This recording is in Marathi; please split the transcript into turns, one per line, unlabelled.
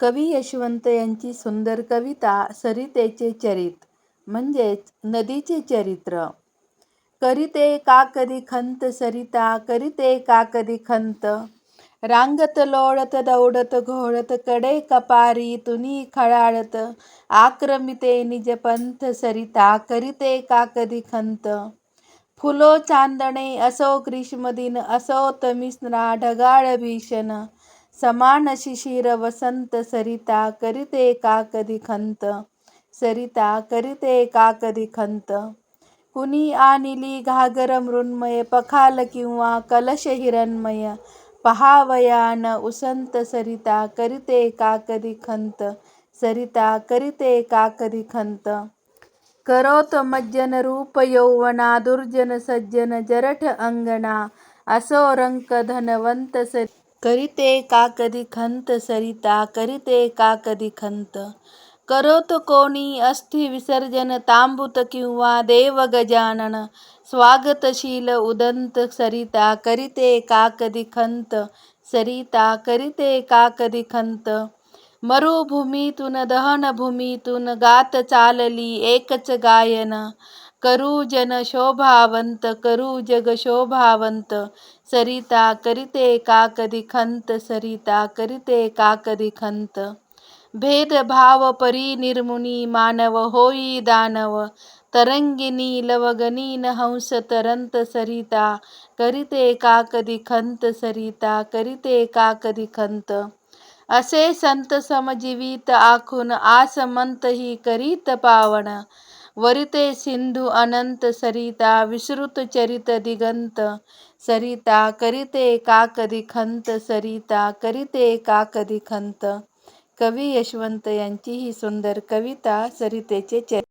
कवी यशवंत यांची सुंदर कविता सरितेचे चरित म्हणजेच नदीचे चरित्र. करीते का कधी खंत सरिता करीते का कधी खंत? रांगत लोळत दौडत घोळत कडे कपारी तुनी खळाळत आक्रमिते निज पंथ सरिता करीते का कधी खंत? फुलो चांदणे असो ग्रीष्मदिन असो तमिस्ना ढगाळ भीषण समान शिशिर वसंत सरिता करीते का कधी खंत? सरिता करीते का कधी खंत? कुणी आणिली घागर मृण्मय पखाल किंवा कलश हिरणमय? पहावयान उसंत सरिता करीते का कधी खंत? सरिता करीते का कधी खंत? करोत मज्जन रूप यौवना दुर्जन सज्जन जरठ अंगणा असो रंक धनवंत सरी करीते का कधी खंत सरिता करीते का कधी खंत? करोत कोणी अस्थि विसर्जन तांबूत किंवा देव गजानन? स्वागतशील उदंत सरिता करीते का कधी खंत? सरिता करीते का कधी खंत? मरुभूमीतून दहनभूमीतून गात चालली एकच गायन. करू जन शोभावंत करू जग शोभावंत. सरिता करिते का कधी खंत सरिता करिते का कधी खंत. भेदभाव परी निर्मुनी मानव होई दानव. तरंगिनी लवगनीन हंस तरंत सरिता. करिते का कधी खंत सरिता करिते का कधी खंत. असे संत समजीवित आखून आसमंत ही करीत पावन वरिते सिंधू अनंत सरिता विसृत चरित दिगंत सरिता करिते का कधी खंत सरिता करिते का कधी खंत कवी यशवंत यांची ही सुंदर कविता सरितेचे चरित्र